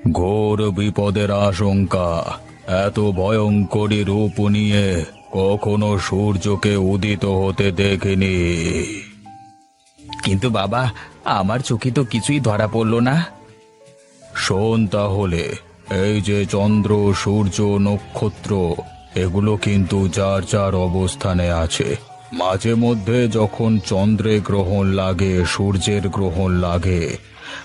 ঘোর বিপদের আশঙ্কা। এত ভয়ঙ্করী রূপ নিয়ে কখনো সূর্যকে উদিত হতে দেখিনি। কিন্তু বাবা আমার চোখে তো কিছুই ধরা পড়ল না। শোন তাহলে এই যে চন্দ্র সূর্য নক্ষত্র এগুলো কিন্তু যার যার অবস্থানে আছে। মাঝে মধ্যে যখন চন্দ্রে গ্রহণ লাগে সূর্যের গ্রহণ লাগে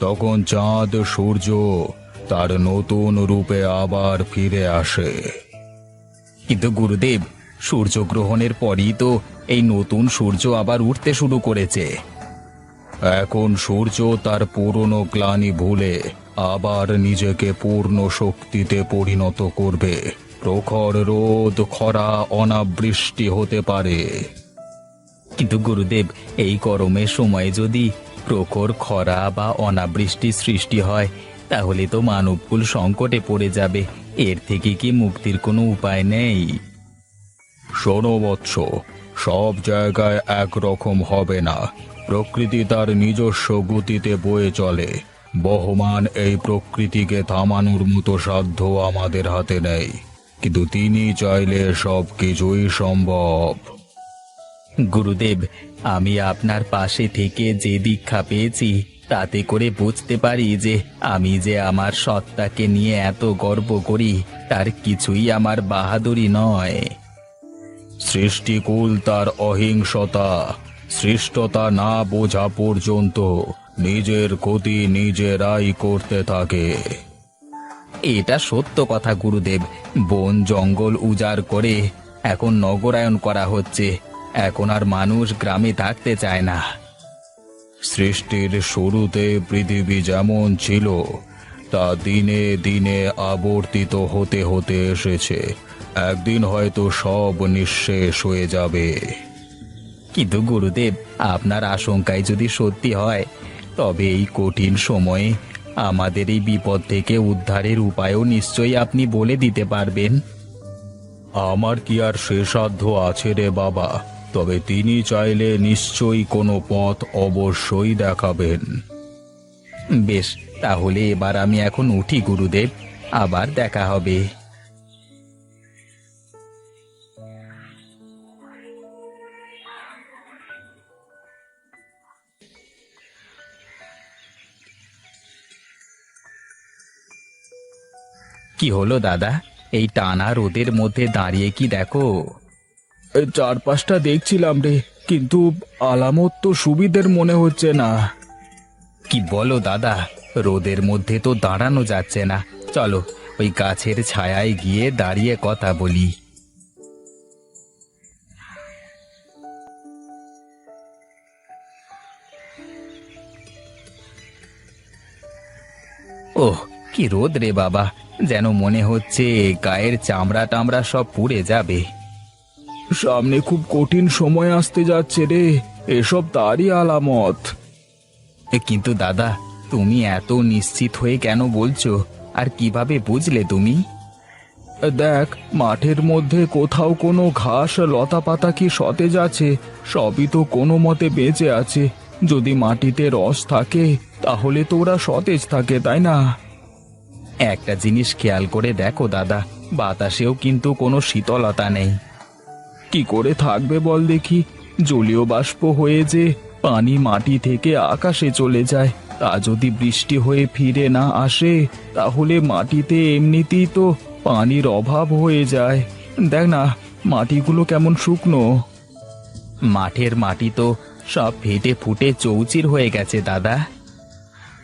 তখন চাঁদ সূর্য তার নতুন রূপে আবার ফিরে আসে। কিন্তু গুরুদেব, সূর্যগ্রহণের পরই তো এই নতুন সূর্য আবার উঠতে শুরু করেছে। এখন সূর্য তার পুরনো গ্লানি ভুলে আবার নিজেকে পূর্ণ শক্তিতে পরিণত করবে। প্রখর রোদ, খরা, অনাবৃষ্টি হতে পারে। কিন্তু গুরুদেব, এই গরমের সময় যদি প্রখর খরা বা অনাবৃষ্টি সৃষ্টি হয় তাহলে তো মানবকুল সংকটে পড়ে যাবে। এর থেকে কি মুক্তির কোনো উপায় নেই? শোনো বৎস, সব জায়গায় একরকম হবে না। প্রকৃতি তার নিজস্ব গতিতে বয়ে চলে। বহমান এই প্রকৃতিকে থামানোর মতো সাধ্য আমাদের হাতে নেই। কিন্তু তিনি চাইলে সব কিছুই সম্ভব। গুরুদেব, আমি আপনার পাশে থেকে যে দীক্ষা পেয়েছি তাতে করে বুঝতে পারি যে আমি যে আমার সত্তাকে নিয়ে এত গর্ব করি, তার কিছুই আমার বাহাদুরি নয়। সৃষ্টিকুল তার অহিংসতা, সৃষ্টতা না বোঝা পর্যন্ত নিজের ক্ষতি নিজেরাই করতে থাকে। এটা সত্য কথা, গুরুদেব। বন জঙ্গল উজাড় করে এখন নগরায়ন করা হচ্ছে। এখন আর মানুষ গ্রামে থাকতে চায় না। সৃষ্টির শুরুতে পৃথিবী যেমন ছিল তা দিনে দিনে আবর্তিত হতে হতে এসেছে। একদিন হয়তো সব নিঃশেষ হয়ে যাবে। কিন্তু গুরুদেব আপনার আশঙ্কায় যদি সত্যি হয় তবে এই কঠিন সময়ে আমাদের এই বিপদ থেকে উদ্ধারের উপায়ও নিশ্চয়ই আপনি বলে দিতে পারবেন। আমার কি আর সে সাধ্য আছে রে বাবা? তবে তিনি চাইলে নিশ্চয়ই কোনো পথ অবশ্যই দেখাবেন। বেশ, তাহলে এবার আমি এখন উঠি, গুরুদেব। আবার দেখা হবে। কি হলো দাদা? এই টানা রোদের মধ্যে দাঁড়িয়ে কি দেখো? চারপাশটা দেখছিলাম রে, কিন্তু আলামত তো সুবিধের মনে হচ্ছে না। কি বলো দাদা, রোদের মধ্যে তো দাঁড়ানো যাচ্ছে না। চলো, ওই গাছের ছায়ায় গিয়ে দাঁড়িয়ে কথা বলি। ওহ, কি রোদ রে বাবা, যেন মনে হচ্ছে গায়ের চামড়া টামড়া সব পুড়ে যাবে। সামনে খুব কঠিন সময় আসতে যাচ্ছে রে। এসব তারই আলামত। কিন্তু দাদা তুমি এত নিশ্চিত হয়ে কেন বলছো? আর কীভাবে বুঝলে তুমি? দেখ মাঠের মধ্যে কোথাও কোনো ঘাস লতা পাতা কি সতেজ আছে সবই তো কোনো মতে বেঁচে আছে। যদি মাটিতে রস থাকে তাহলে তো ওরা সতেজ থাকে তাই না? একটা জিনিস খেয়াল করে দেখো দাদা বাতাসেও কিন্তু কোনো শীতলতা নেই। কি করে থাকবে বল দেখি। জলীয় বাষ্প হয়ে যে পানি মাটি থেকে আকাশে চলে যায়, তা যদি বৃষ্টি হয়ে ফিরে না আসে, তাহলে মাটিতে এমনিতেই তো পানির অভাব হয়ে যায়। দেখ না, মাটিগুলো কেমন শুকনো। মাঠের মাটি তো সব ফেটে ফুটে চৌচির হয়ে গেছে, দাদা।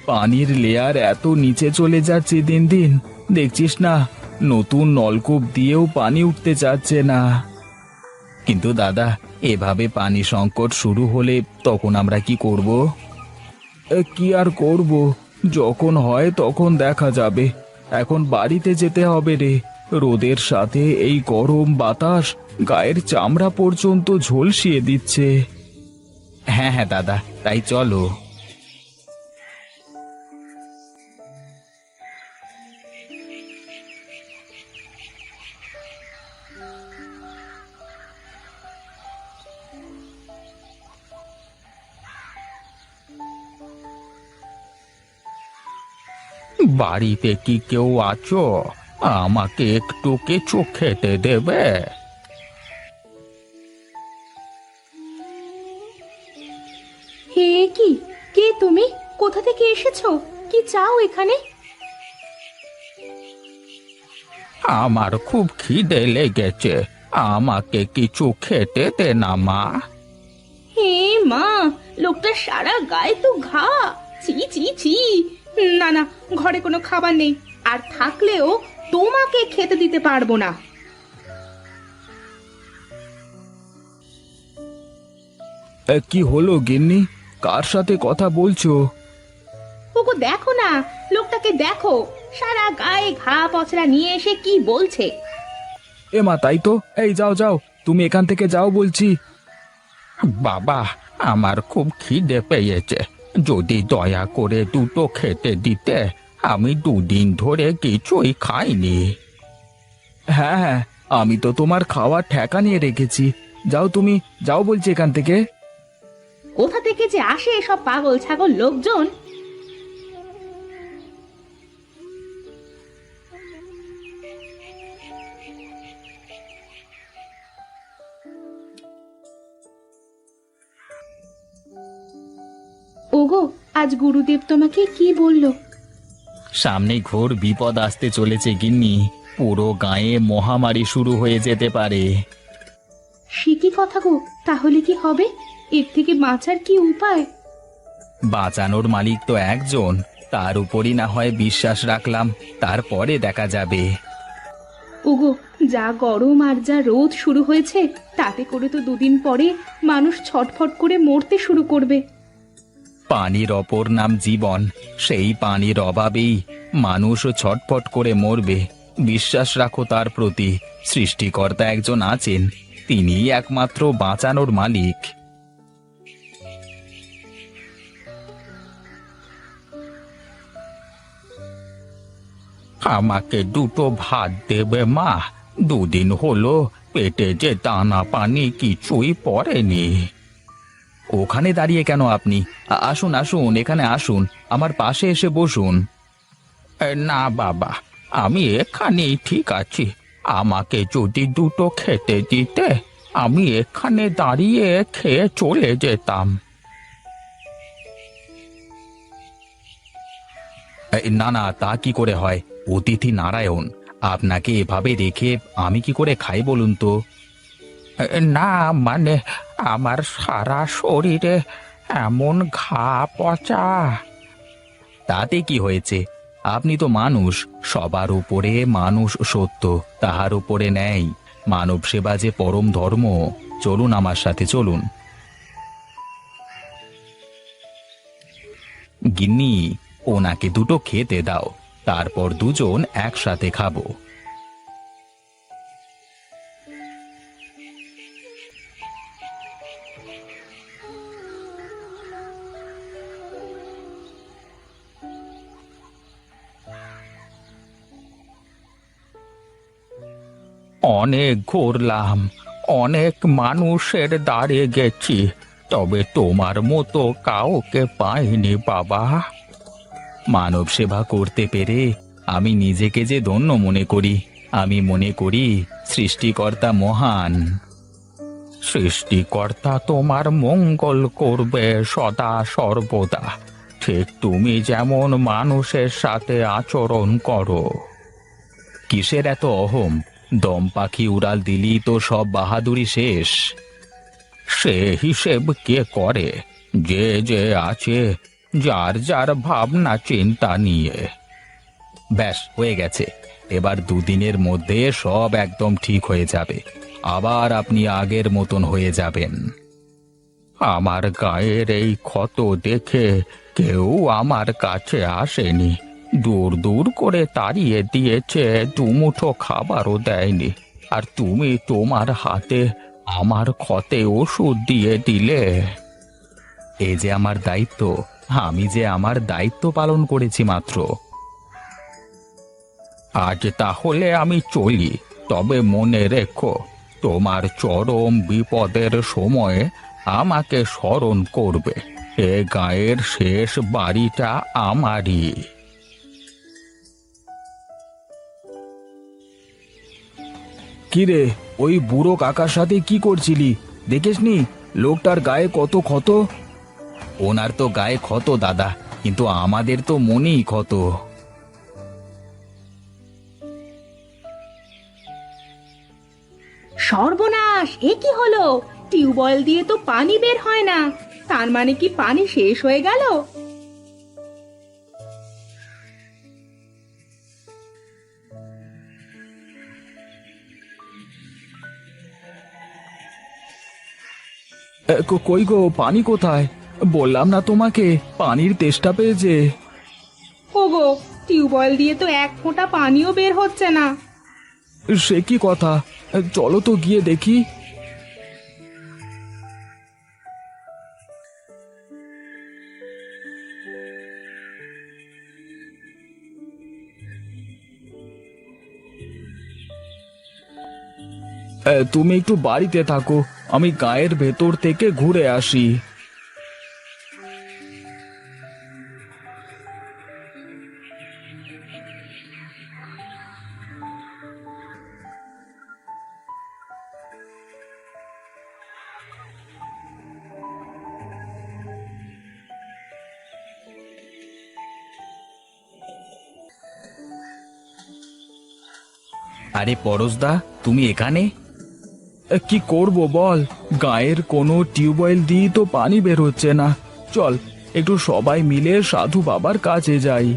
পানির লেয়ার এত নিচে চলে যাচ্ছে দিন দিন। দেখছিস না, নতুন নলকূপ দিয়েও পানি উঠতে চাচ্ছে না। কিন্তু দাদা, এভাবে পানি সংকট শুরু হলে তখন আমরা কি করব? কি আর করব? যখন হয় তখন দেখা যাবে। এখন বাড়িতে যেতে হবে রে। রোদের সাথে এই গরম বাতাস গায়ের চামড়া পর্যন্ত ঝলসিয়ে দিচ্ছে। হ্যাঁ হ্যাঁ দাদা, তাই চলো। বাড়িতে কি কেউ আছো? আমাকে একটু কিছু খেতে দেবে? হে কি? কে তুমি? কোথা থেকে এসেছ? কি চাও এখানে? আমার খুব খিদে লেগেছে। আমাকে কিছু খেতে দে না মা। হে মা লোকটা সারা গায়ে তো ঘা। ছি ছি ছি। না না ঘরে কোনো খাবার নেই। আর থাকলেও তোমাকে খেতে দিতে পারব না। কি হলো গিন্নি? কার সাথে কথা বলছো? ওগো দেখো না। লোকটাকে দেখো। সারা গায়ে ঘা পচড়া নিয়ে এসে কি বলছে? এ মা তাই তো। এই যাও যাও। তুমি এখান থেকে যাও বলছি। বাবা আমার খুব খিদে পেয়েছে। যদি দয়া করে দুটো খেতে দিতে, আমি দুদিন ধরে কিছুই খাইনি। হ্যাঁ হ্যাঁ আমি তো তোমার খাওয়ার ঠেকা নিয়ে রেখেছি। যাও তুমি, যাও বলছি এখান থেকে। কোথা থেকে যে আসে এসব পাগল ছাগল লোকজন? আজ গুরুদেব তোমাকে কি বলল? সামনে ঘোর বিপদ আসতে চলেছে গিন্নি। পুরো গায়ে মহামারী শুরু হয়ে যেতে পারে। সে কি কথা গো? তাহলে কি হবে? এর থেকে বাঁচার কি উপায়? বাঁচানোর মালিক তো একজন। তার উপরই না হয় বিশ্বাস রাখলাম তারপরে দেখা যাবে। ওগো যা গরম আর যা রোদ শুরু হয়েছে তাতে করে তো দুদিন পরে মানুষ ছটফট করে মরতে শুরু করবে। পানির অপর নাম জীবন। সেই পানির অভাবেই মানুষ ছটফট করে মরবে। বিশ্বাস রাখো তার প্রতি, সৃষ্টিকর্তা একজন আছেন, তিনিই একমাত্র বাঁচানোর মালিক। আমাকে দুটো ভাত দেবে, মা। দুদিন হলো, পেটে যে দানা পানি কিছুই পড়েনি। ওখানে দাঁড়িয়ে কেন আপনি? আসুন আসুন, এখানে আসুন। আমার পাশে এসে বসুন। না, বাবা, আমি এখানেই ঠিক আছি। আমাকে যদি দুটো খেতে দিতে, আমি এখানে দাঁড়িয়ে খেয়ে চলে যেতাম। না না, তা কি করে হয়? অতিথি নারায়ণ, আপনাকে এভাবে রেখে আমি কি করে খাই বলুন তো? না মানে আমার সারা শরীরে এমন ঘা পচা। তাতে কি হয়েছে? আপনি তো মানুষ, সবার উপরে মানুষ সত্য, তাহার উপরে নেই মানব সেবা যে পরম ধর্ম, চলুন আমার সাথে চলুন। গিন্নি, ওনাকে দুটো খেতে দাও, তারপর দুজন একসাথে খাব। অনেক ঘুরলাম। অনেক মানুষের দাঁড়িয়ে গেছি, তবে তোমার মতো কাউকে পাইনি বাবা। মানব সেবা করতে পেরে আমি নিজেকে যে ধন্য মনে করি, আমি মনে করি সৃষ্টিকর্তা মহান। সৃষ্টিকর্তা তোমার মঙ্গল করবে সদা সর্বদা। ঠিক তুমি যেমন মানুষের সাথে আচরণ করো। কিসের এত অহম? দম পাখি উড়াল দিলি তো সব বাহাদুরি শেষ। সে হিসেব কে করে? যে যে আছে, যার যার ভাবনা, চিন্তা নিয়ে। ব্যাস, হয়ে গেছে। এবার দুদিনের মধ্যে সব একদম ঠিক হয়ে যাবে। আবার আপনি আগের মতন হয়ে যাবেন। আমার গায়ের এই ক্ষত দেখে কেউ আমার কাছে আসেনি। দূর দূর করে তাড়িয়ে দিয়েছে, দুমুঠো খাবারও দেয়নি। আর তুমি তোমার হাতে আমার ক্ষতে ওষুধ দিয়ে দিলে। এই যে আমার দায়িত্ব, আমি যে আমার দায়িত্ব পালন করেছি মাত্র। আজ তাহলে আমি চলি, তবে মনে রেখো, তোমার চরম বিপদের সময়ে আমাকে স্মরণ করবে। এ গায়ের শেষ বাড়িটা আমারই। কিরে, ওই বুড়ো কাকার সাথে কি করছিলি? দেখিসনি, লোকটার গায়ে কত ক্ষত? ওনার তো গায়ে ক্ষত দাদা, কিন্তু আমাদের তো মনেই ক্ষত। সর্বনাশ, এ কি হলো? টিউবওয়েল দিয়ে তো পানি বের হয় না, তার মানে কি পানি শেষ হয়ে গেল? কো- কই গো পানি কোথায়? বললাম না তোমাকে পানির তেষ্টা পেয়েছে। ওগো টিউবওয়েল দিয়ে তো এক ফোঁটা পানিও বের হচ্ছে না। সে কি কথা? চলো তো গিয়ে দেখি। তুমি একটু বাড়িতে থাকো। আমি গায়ের ভেতর থেকে ঘুরে আসি। আরে পরশদা তুমি এখানে? কি করব বল? গায়ের কোনো টিউবওয়েল দিয়ে তো পানি বের হচ্ছে না। চল একটু সবাই মিলে সাধু বাবার কাছে যাই।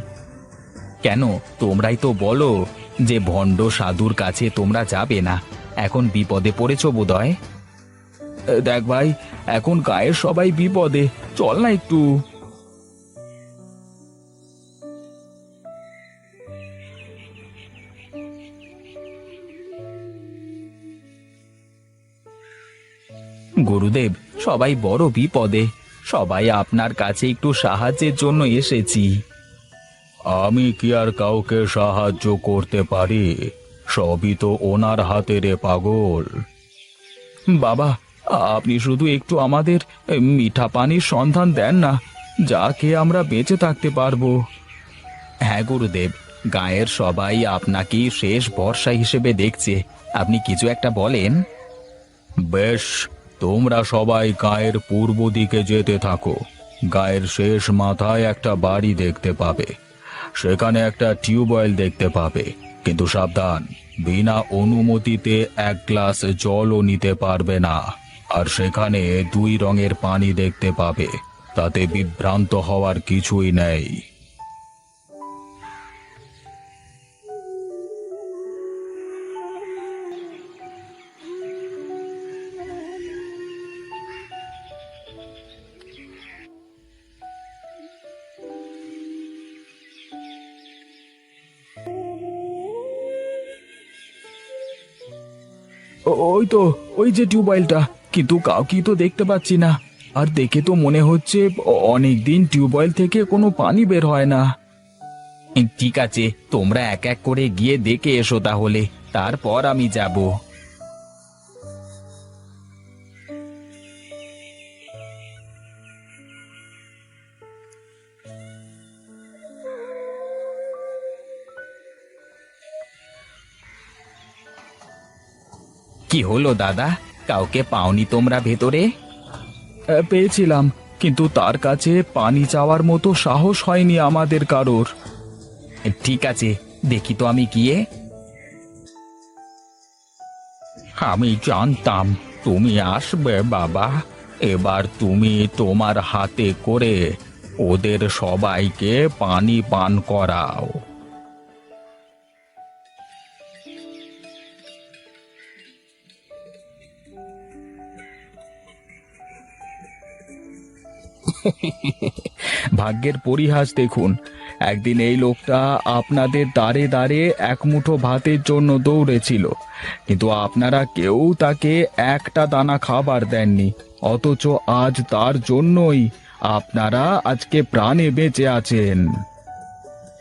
কেন? তোমরাই তো বলো যে ভণ্ড সাধুর কাছে তোমরা যাবে না। এখন বিপদে পড়েছো বোধহয়? এ, দেখ ভাই এখন গায়ের সবাই বিপদে। চল না একটু। গুরুদেব সবাই বড় বিপদে। সবাই আপনার কাছে একটু সাহায্যের জন্য এসেছি। আমি কি আর কাউকে সাহায্য করতে পারি? সবই তো ওনার হাতে রে পাগল। বাবা আপনি শুধু একটু আমাদের মিঠা পানির সন্ধান দেন না যাকে আমরা বেঁচে থাকতে পারব। হ্যাঁ গুরুদেব গায়ের সবাই আপনাকে শেষ ভরসা হিসেবে দেখছে। আপনি কিছু একটা বলেন? বেশ তোমরা সবাই গায়ের পূর্ব দিকে যেতে থাকো। গায়ের শেষ মাথায় একটা বাড়ি দেখতে পাবে। সেখানে একটা টিউবওয়েল দেখতে পাবে। কিন্তু সাবধান, বিনা অনুমতিতে এক গ্লাস জলও নিতে পারবে না। আর সেখানে দুই রঙের পানি দেখতে পাবে। তাতে বিভ্রান্ত হওয়ার কিছুই নেই। ও- ওই তো, ওই যে টিউবওয়েলটা। কিন্তু কাউকেই তো দেখতে পাচ্ছি না। আর দেখে তো মনে হচ্ছে অনেক দিন টিউবওয়েল থেকে কোনো পানি বের হয় না। ঠিক আছে, তোমরা এক এক করে গিয়ে দেখে এসো তাহলে। তারপর আমি যাব। কি হলো দাদা? কাউকে পাওনি তোমরা ভেতরে? পেয়েছিলাম কিন্তু তার কাছে পানি চাওয়ার মতো সাহস হয়নি আমাদের কারোর। ঠিক আছে দেখি তো আমি গিয়ে। আমি জানতাম তুমি আসবে বাবা। এবার তুমি তোমার হাতে করে ওদের সবাইকে পানি পান করাও। ভাগ্যের পরিহাস দেখুন। একদিন এই লোকটা আপনাদের দাঁড়ে দাঁড়ে এক মুঠো ভাতের জন্য দৌড়েছিল। কিন্তু আপনারা কেউ তাকে একটা দানা খাবার দেননি। অথচ আজ তার জন্যই আপনারা আজকে প্রাণে বেঁচে আছেন।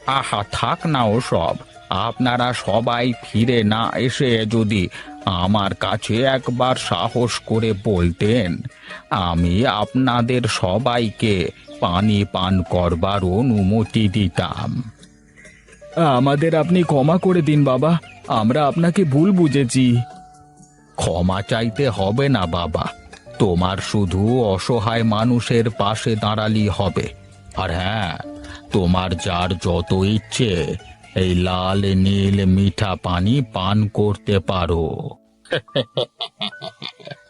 আহা, থাক না ও সব আপনারা সবাই ফিরে না এসে যদি আমার কাছে একবার সাহস করে বলতেন আমি আপনাদের সবাইকে পানি পান করবার অনুমতি দিতাম। আমাদের আপনি ক্ষমা করে দিন বাবা আমরা আপনাকে ভুল বুঝেছি। ক্ষমা চাইতে হবে না বাবা তোমার শুধু অসহায় মানুষের পাশে দাঁড়ালি হবে। আর হ্যাঁ তোমার যার যত ইচ্ছে এই লাল নীল মিঠা পানি পান করতে পারো।